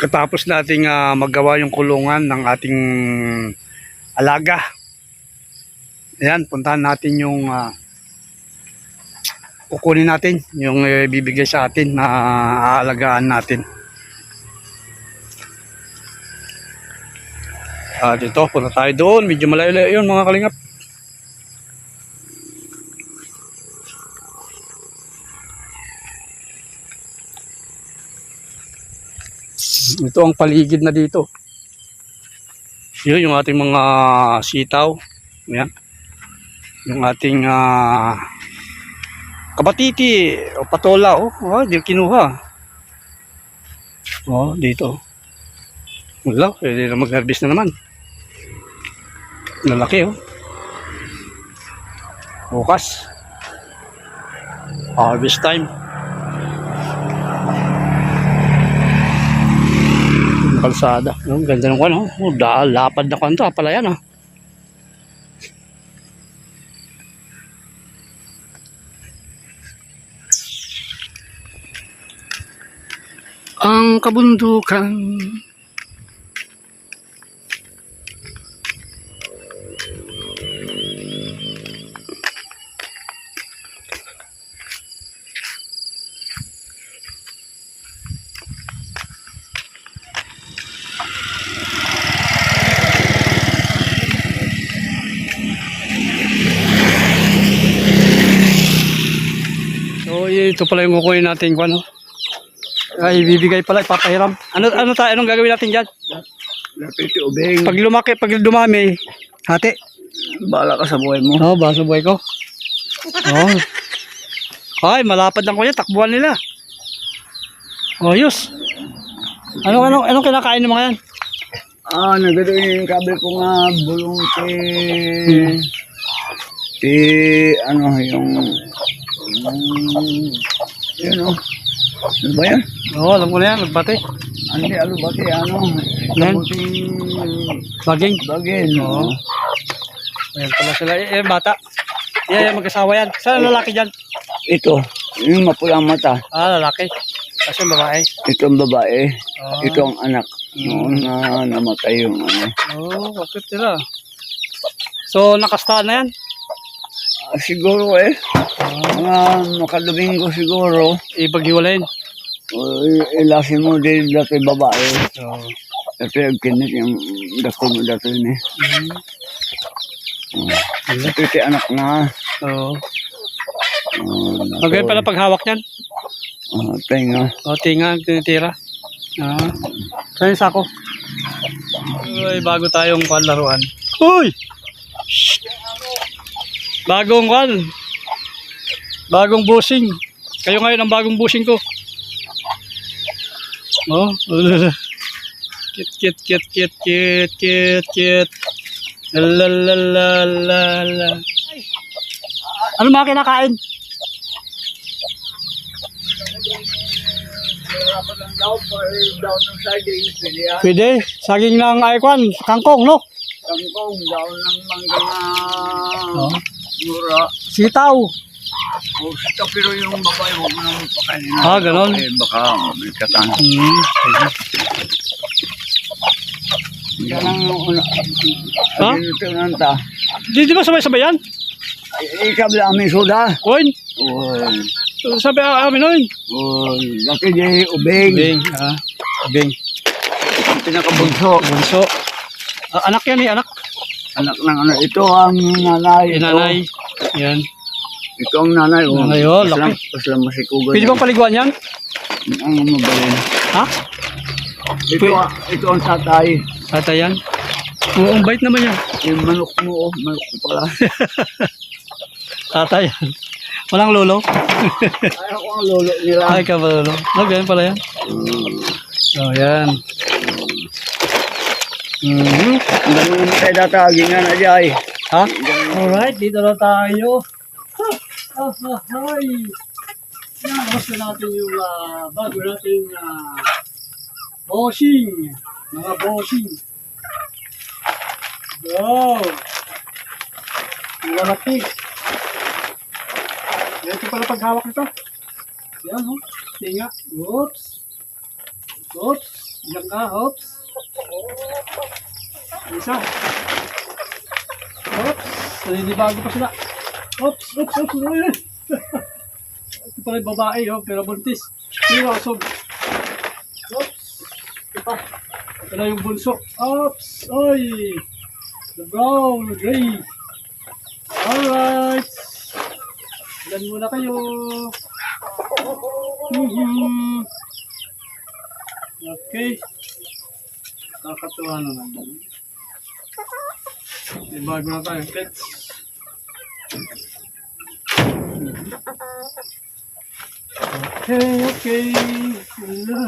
Katapos nating ah, maggawa yung kulungan ng ating alaga. Ayan, puntahan natin yung ah, kukunin natin, yung eh, bibigay sa atin na aalagaan natin. Ah, dito, punta tayo doon. Medyo malayo-layo yun mga kalingap. Ito ang paligid na dito. Yun yung ating mga sitaw. Yan. Yung ating ah, kabatiti o patola. Oh, oh di kinuha. Oh, dito. Wala, pwede na mag-harvest na naman. Lalaki oh. Bukas. Harvest time. Kalsada. Ang ganda ng ano. Oh, da, lapad na kanto. Pala yan ah. Ang kabundukan. Ito pala yung kukunin natin kung ano. Ay, bibigay pala, ipapahiram. Ano, ano tayo, anong gagawin natin dyan? Lapit ubeng. Pag lumaki, pag dumami, hati. Bala ka sa buhay mo. Oo, oh, basa buhay ko. Oo. Oh. Ay, malapad lang ko yan, takbuhan nila. Oh, yus. Ano, ano, anong kinakain ng mga yan? Ah, nagado yung kabil ko nga bulong ti... Ti, ano, yung... yung yun o. Ano ba yan? Oo, oh, alam ko na yan, nagbate. Andi, ano ba ti, ano? Yan. Kabuting Baging. bagin. Oo. Oo. Ayan pala sila. Eh, eh, bata. Yan, yan, magkasawa yan. Saan ang lalaki dyan? Ito, yung mapulang mata. Ah, lalaki. Kasi babae. Ito ang babae. Ah. Ito ang anak. Noon na namatay yung ano. Oo, oh, bakit sila? So, nakastahan na yan? Siguro eh. Mga makaduminggo siguro. Ipaghiwalayin. Uh, ilasin mo din dati babae. Oo. Dati ang kinit yung dako mo dati ni. Mm. Dati ti anak na. Oo. Uh, pala paghawak niyan. Uh, tenga. O, tinga, tinitira. Ah. Saan yung sako? Uy, bago tayong kwan laruan. Uy! Shh! Bagong kwan. Bagong bushing. Kayo ngayon ang bagong bushing ko. Oh. Kit, kit, kit, kit, kit, kit, kit. La la la la la. Ano mga kinakain? Pwede. Saging ng aikwan. Kangkong, no? Kangkong daw ng mangga na Oh. Mura. Sitaw. O sita pero yung babae huwag mo naman pakainin. Ah, ganon. Eh, baka may katang. Hmm. Yan ang una. Ha? Ano ito nanta? Di, di ba sabay-sabay yan? Ikaw lang may soda. Oin. Uy. Sabi ah, amin oin. Uy. Dati di ubeng. Bing. Ah. Bing. Pinakabunso. Bunso. Ah, anak yan eh, anak. Anak ng ano. Ito ang nanay. Ito. Inanay. Yan. Ito ang nanay. Oh. Nanay, oh, laki. lang- Tapos lang masikugan. Pwede bang paliguan yan? Ang mabalin. Ha? Ito, Pwede. ito ang tatay. Tata yan. Oo, ang bait naman yan. Yung manok mo, oh, manok ko pala. Tata yan. Walang lolo. Ayaw ko ang lolo nila. Ay ka ba lolo? No, ganyan pala yan. Oh, yan. Mhm. Ang dami naman tayo datagin nga na jay. Ha? Alright, dito na tayo. Ha, ha, hay. Yan, basta natin yung ah, bago nating uh, bossing. Mga bossing. Go! Ang lalaki. Yan, Ito pala paghawak nito. Yan, oh. Tinga. Oops. Oops. Diyan ka, oops. Isa. Oops. Naninibago pa sila. Oops, oops, oops. Ito pala yung babae, oh, pero buntis. Pero, so, oops. Ito. Ito na yung bunso. Oops. Oy. The brown, the gray. Alright. Ilan muna kayo. Mhm. Okay. Nakakatuwa naman. May bago na tayo, pets. Okay, okay. Wala.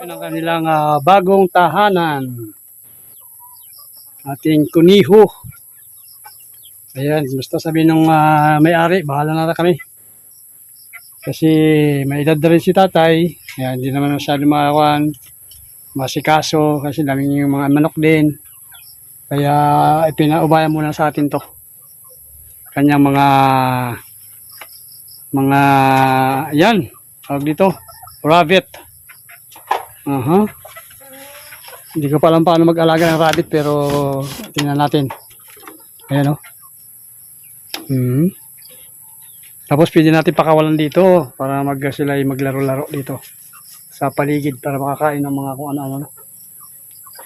Yan ang kanilang ah, bagong tahanan. Ating kuniho. Ayan, basta sabi nung ah, may-ari, bahala na kami. Kasi may edad na rin si tatay. Kaya hindi naman masyado makakuan. Masikaso kasi daming yung mga manok din. Kaya ipinaubayan muna sa atin to. Kanyang mga mga yan. Tawag dito. Rabbit. Aha. Hindi ko pa alam paano mag-alaga ng rabbit pero tingnan natin. Ayan o. Hmm. Tapos pwede natin pakawalan dito para mag sila ay maglaro-laro dito sa paligid para makakain ng mga kung ano-ano.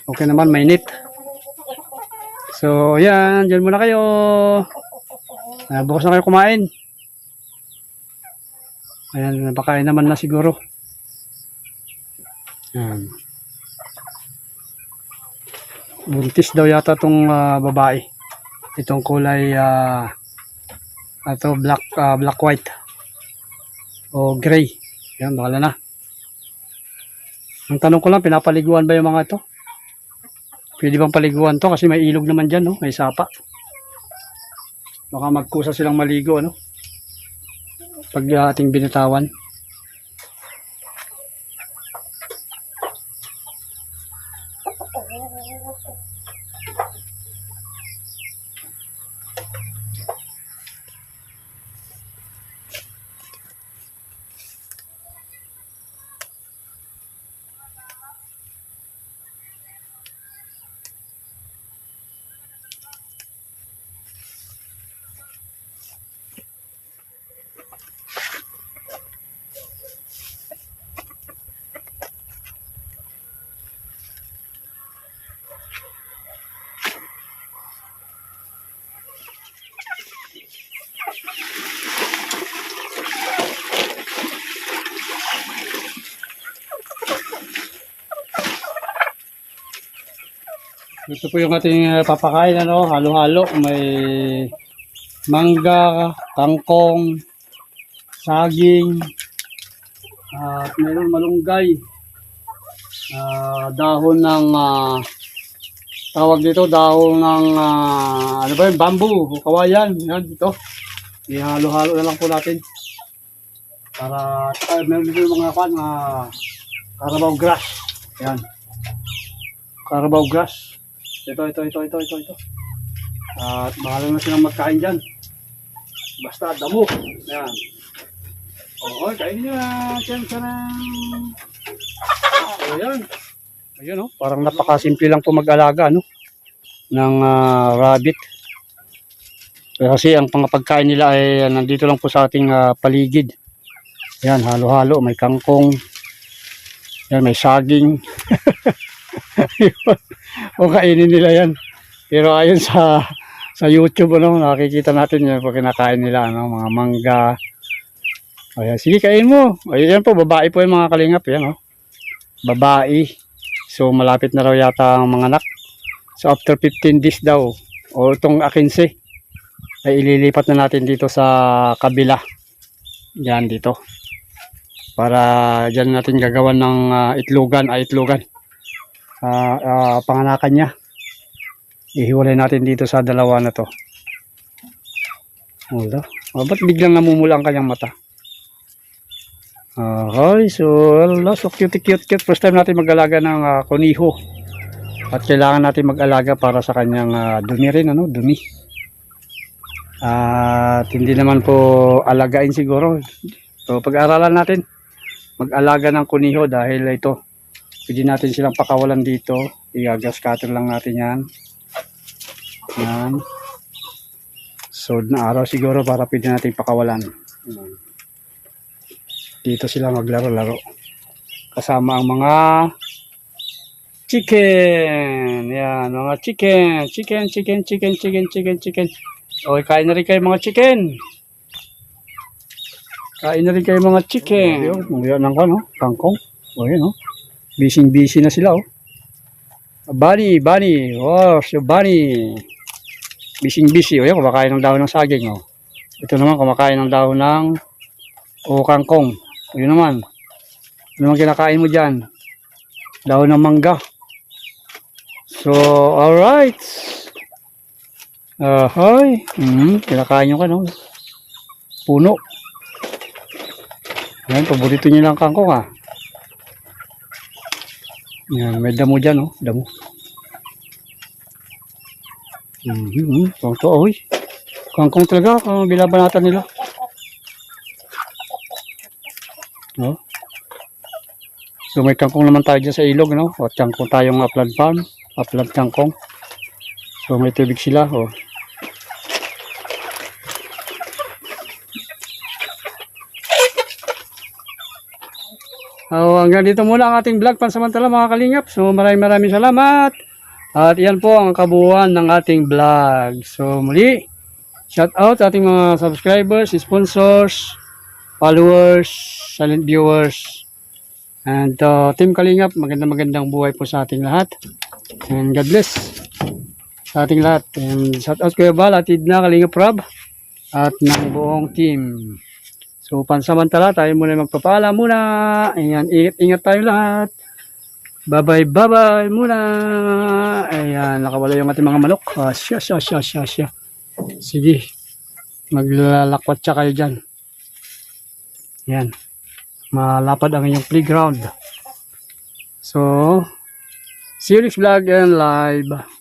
Okay naman, mainit. So, yan. Diyan muna kayo. Uh, bukas na kayo kumain. Ayan, napakain naman na siguro. Yan. Buntis daw yata tong ah, babae. Itong kulay ah ito black ah, black white o gray. Yan, bahala na. Ang tanong ko lang, pinapaliguan ba yung mga ito? Pwede bang paliguan to? Kasi may ilog naman dyan, no? May sapa. Baka magkusa silang maligo, ano? Pag ah, ating binitawan. Ito po yung ating uh, papakain, ano? Halo-halo. May mangga, kangkong, saging, at mayroon malunggay, ah, dahon ng ah, tawag dito, dahon ng ah, ano ba yun, bamboo, kawayan, yan dito. Ihalo-halo na lang po natin. Para, uh, meron dito mga kwan, uh, carabao grass. Yan. Carabao grass. Ito, ito, ito, ito, ito, ito. At bahala na silang magkain dyan. Basta damo. Yan. Oo, kain nyo na. Tiyan ka. Ayan. Ayan oh, parang napakasimple lang po mag-alaga, no? Ng ah, rabbit. Kasi ang pangapagkain nila ay ah, nandito lang po sa ating ah, paligid. Yan, halo-halo. May kangkong. Yan, may saging. o kainin nila yan. Pero ayon sa sa YouTube ano, nakikita natin yan pag kinakain nila ano, mga mangga. Ayan, sige kain mo. Ayan po, babae po yung mga kalingap yan oh. Babae. So malapit na raw yata ang mga anak. So after 15 days daw o itong 15 ay ililipat na natin dito sa kabila. Yan dito. Para diyan natin gagawan ng ah, itlogan, ay itlogan ah ah, panganakan niya. Ihiwalay natin dito sa dalawa na to. Wala. Oh, ba't biglang namumula ang kanyang mata? Okay, so, wala, so cute, cute, cute. First time natin mag-alaga ng ah, kuniho. At kailangan natin mag-alaga para sa kanyang ah, dumi rin, ano, dumi. At hindi naman po alagain siguro. So, pag-aralan natin. mag-alaga ng kuniho dahil ito, pwede natin silang pakawalan dito. Igagas cutter lang natin yan. Yan. So, na araw siguro para pwede natin pakawalan. Dito sila maglaro-laro. Kasama ang mga chicken. Yan, mga chicken. Chicken, chicken, chicken, chicken, chicken, chicken. Okay, kain na rin kayo mga chicken. Kain na rin kayo mga chicken. Mga ng ano, kangkong. O yun, oh. Busy-busy na sila, oh. Bunny, bunny. Oh, so bunny. Busy-busy. O yan, kumakain ng dahon ng saging, oh. Ito naman, kumakain ng dahon ng o kangkong. O yun naman. Ano naman kinakain mo dyan? Dahon ng mangga. So, alright. Uh, hi. Mm, kinakain nyo ka, no? Puno. Yan, paborito nyo lang kangkong, ah. Yan, may damo dyan, oh. Damo. Mm-hmm. Ito, oy. Kangkong talaga, kung binabanatan nila. No? So may kangkong naman tayo dyan sa ilog, no? O kangkong tayong upland farm, upland kangkong. So may tubig sila, oh. Oh, hanggang dito muna ang ating vlog pansamantala mga kalingap. So maraming maraming salamat. At yan po ang kabuuan ng ating vlog. So muli, shout out sa ating mga subscribers, sponsors, followers, silent viewers. And uh, Team Kalingap, magandang magandang buhay po sa ating lahat. And God bless sa ating lahat. And shout out Kuya Bal, atid na Kalingap Rob at ng buong team. So pansamantala tayo muna magpapala muna. Ayan, ingat-ingat tayo lahat. Bye-bye, bye-bye muna. Ayan, nakawala yung ating mga manok. Ah, siya, siya, siya, siya. Sige, maglalakwat siya kayo dyan. Yan. Malapad ang inyong playground. So, next vlog and live.